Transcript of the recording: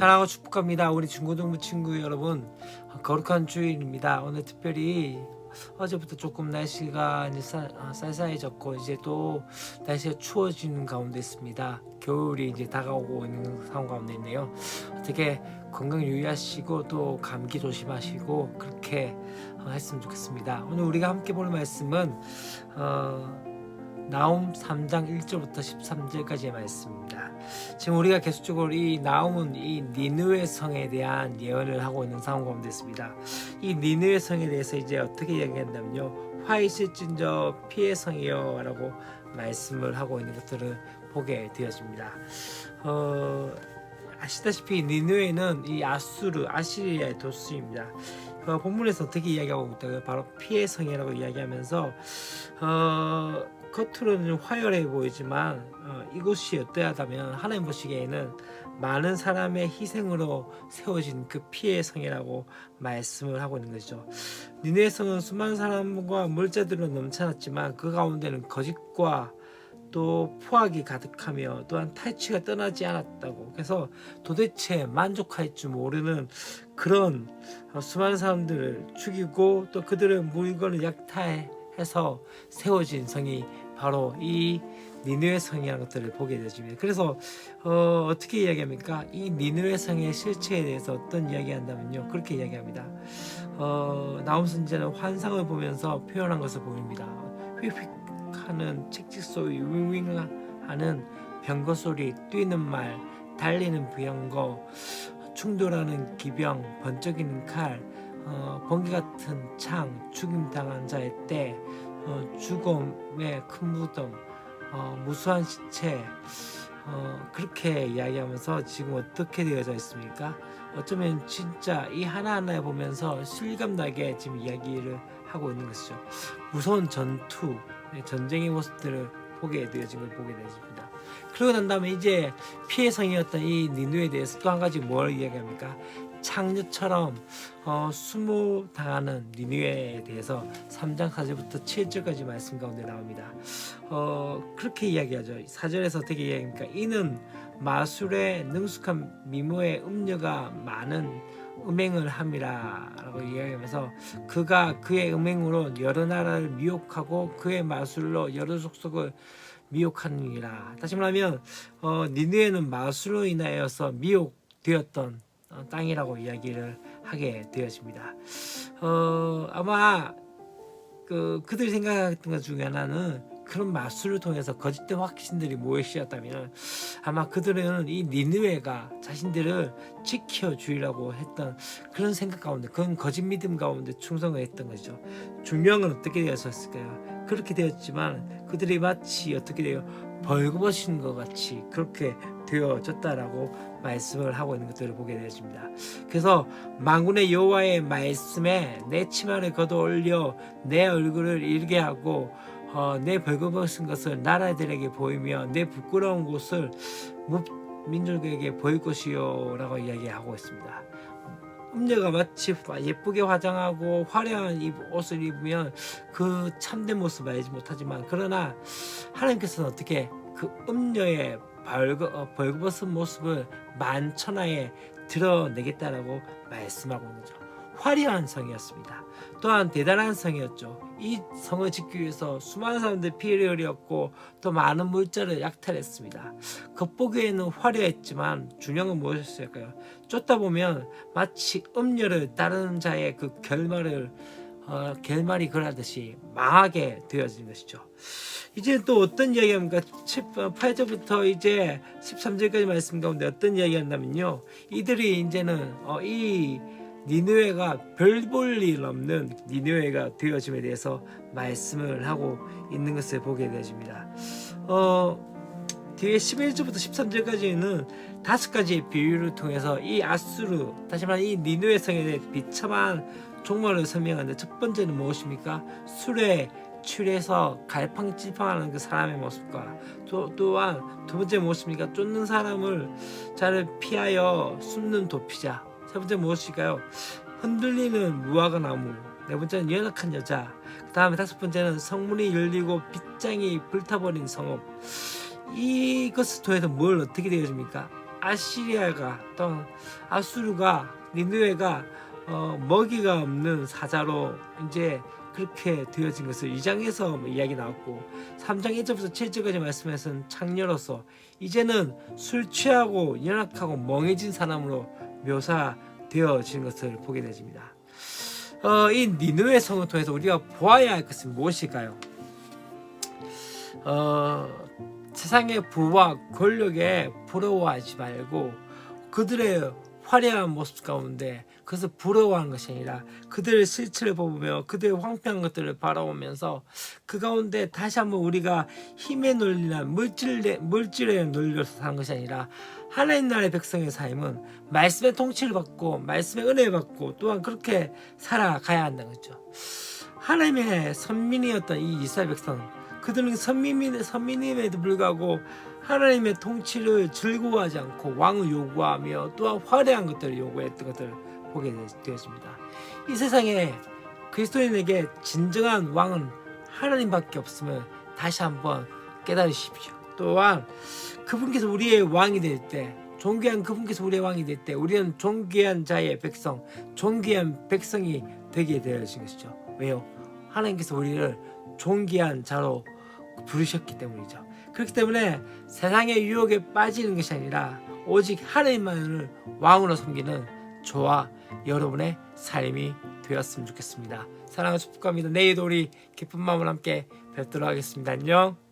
사랑하고 축복합니다. 우리 중고등부 친구 여러분. 거룩한 주일입니다. 오늘 특별히 어제부터 조금 날씨가 이제 쌀, 아, 쌀쌀해졌고 이제 또 날씨가 추워지는 가운데 있습니다. 겨울이 이제 다가오고 있는 상황 가운데 있네요. 어떻게 건강 유의하시고 또 감기 조심하시고 그렇게 어, 했으면 좋겠습니다. 오늘 우리가 함께 볼 말씀은 어, 나움 3장 1절부터 13절까지의 말씀입니다. 지금 우리가 계속적으로 이 나움은 이 니느웨 성에 대한 예언을 하고 있는 상황 가운데 있습니다. 이 니느웨 성에 대해서 이제 어떻게 이야기한다면요. 화 있을진저 피해 성이요 라고 말씀을 하고 있는 것들을 보게 되어집니다. 어, 아시다시피 니느웨는 이 아수르 아시리아의 도시입니다. 어, 본문에서 어떻게 이야기하고 있다고요? 바로 피해 성이라고 이야기하면서 어, 겉으로는 화려해 보이지만 어, 이곳이 어떠하다면 하나님 보시기에는 많은 사람의 희생으로 세워진 그 피해 성이라고 말씀을 하고 있는 거죠. 니네 성은 수많은 사람과 물자들로 넘쳐났지만 그 가운데는 거짓과 또 포악이 가득하며 또한 탈취가 떠나지 않았다고 그래서 도대체 만족할 줄 모르는 그런 어, 수많은 사람들을 죽이고 또 그들의 물건을 약탈해서 세워진 성이 바로 이 니느웨 성이라는 것들을 보게 되집니다. 그래서 어, 어떻게 이야기합니까? 이 니느웨 성의 실체에 대해서 어떤 이야기한다면요, 그렇게 이야기합니다. 어, 나움 선지자는 환상을 보면서 표현한 것을 보입니다. 휙휙하는 책직 소리, 윙윙하는 병거 소리, 뛰는 말, 달리는 부양거, 충돌하는 기병, 번쩍이는 칼, 어, 번개 같은 창, 죽임 당한 자의 때, 어, 죽음의 큰 무덤, 어, 무수한 시체, 어, 그렇게 이야기하면서 지금 어떻게 되어져 있습니까? 어쩌면 진짜 이 하나하나 보면서 실감나게 지금 이야기를 하고 있는 것이죠. 무서운 전투, 네, 전쟁의 모습들을 보게 되어진 걸 보게 되어집니다. 그러고 난 다음에 이제 피해성이었던 이 니누에 대해서 또 한 가지 뭘 이야기합니까? 창녀처럼 어, 수모당하는 니누에 대해서 3장 4절부터 7절까지 말씀 가운데 나옵니다. 어, 그렇게 이야기하죠. 4절에서 어떻게 이야기합니까? 이는 마술에 능숙한 미모의 음녀가 많은 음행을 함이라 라고 이야기하면서 그가 그의 음행으로 여러 나라를 미혹하고 그의 마술로 여러 족속을 미혹하느니라. 다시 말하면 어, 니느에는 마술로 인하여서 미혹되었던 어, 땅이라고 이야기를 하게 되어집니다. 어, 아마 그 그들이 생각했던 것 중에 하나는 그런 마술을 통해서 거짓된 확신들이 모여씌었다면 아마 그들은 이 니느웨가 자신들을 지켜주리라고 했던 그런 생각 가운데 그런 거짓 믿음 가운데 충성을 했던 거죠. 중요한 어떻게 되었을까요? 그렇게 되었지만 그들이 마치 어떻게 돼요? 벌거벗은 것 같이 그렇게 되어졌다라고 말씀을 하고 있는 것들을 보게 되어집니다. 그래서 망군의 여호와의 말씀에 내 치마를 걷어 올려 내 얼굴을 일게 하고 어, 내 벌거벗은 것을 나라들에게 보이며 내 부끄러운 곳을 민족에게 보일 것이요라고 이야기하고 있습니다. 음녀가 마치 예쁘게 화장하고 화려한 옷을 입으면 그 참된 모습 알지 못하지만 그러나 하나님께서는 어떻게 그 음녀의 벌거, 어, 벌거벗은 모습을 만천하에 드러내겠다라고 말씀하고 있는 거죠. 화려한 성이었습니다. 또한 대단한 성이었죠. 이 성을 짓기 위해서 수많은 사람들이 피해를 흘렸고 또 많은 물자를 약탈했습니다. 겉보기에는 화려했지만 중요한 건 무엇이었을까요? 쫓다 보면 마치 음료를 따르는 자의 그 결말을 어, 결말이 그러듯이 망하게 되어진 것이죠. 이제 또 어떤 이야기합니까? 8절부터 이제 13절까지 말씀 가운데 어떤 이야기 한다면요. 이들이 이제는 어, 이 니느웨가 별 볼 일 없는 니느웨가 되어짐에 대해서 말씀을 하고 있는 것을 보게 되어집니다. 어, 뒤에 11절부터 13절까지는 다섯 가지의 비유를 통해서 이 아수르, 다시 말해 이 니느웨 성에 대해 비참한 종말을 설명하는데 첫 번째는 무엇입니까? 술에 출해서 갈팡질팡하는 그 사람의 모습과 또, 또한 두 번째 무엇입니까? 쫓는 사람을 자를 피하여 숨는 도피자 세 번째 무엇일까요? 흔들리는 무화과 나무 네 번째는 연약한 여자 그 다음에 다섯 번째는 성문이 열리고 빗장이 불타버린 성읍 이것을 통해서 뭘 어떻게 되어집니까? 아시리아가 또 아수르가 니누에가 어, 먹이가 없는 사자로 이제 그렇게 되어진 것을 2장에서 뭐 이야기 나왔고 3장 1절부터 7절까지 말씀에서는 창녀로서 이제는 술 취하고 연약하고 멍해진 사람으로 묘사되어진 것을 보게 되집니다. 어, 이 니누의 성을 통해서 우리가 보아야 할 것은 무엇일까요? 어, 세상의 부와 권력에 부러워하지 말고 그들의 화려한 모습 가운데 그것을 부러워하는 것이 아니라 그들의 실체를 보며 그들의 황폐한 것들을 바라보면서 그 가운데 다시 한번 우리가 힘의 논리나 물질의 물질에 놀려서 사는 것이 아니라 하나님 나라의 백성의 삶은 말씀의 통치를 받고 말씀의 은혜를 받고 또한 그렇게 살아가야 한다는 거죠. 하나님의 선민이었던 이 이스라엘 백성 그들은 선민 선민임에도 불구하고 하나님의 통치를 즐거워하지 않고 왕을 요구하며 또한 화려한 것들을 요구했던 것들을 보게 되- 되었습니다. 이 세상에 그리스도인에게 진정한 왕은 하나님밖에 없음을 다시 한번 깨달으십시오. 또한 그분께서 우리의 왕이 될 때, 존귀한 그분께서 우리의 왕이 될 때, 우리는 존귀한 자의 백성, 존귀한 백성이 되게 되어진 것이죠. 왜요? 하나님께서 우리를 존귀한 자로 부르셨기 때문이죠. 그렇기 때문에 세상의 유혹에 빠지는 것이 아니라 오직 하나님만을 왕으로 섬기는 저와 여러분의 삶이 되었으면 좋겠습니다. 사랑과 축복합니다. 내일도 우리 기쁜 마음을 함께 뵙도록 하겠습니다. 안녕.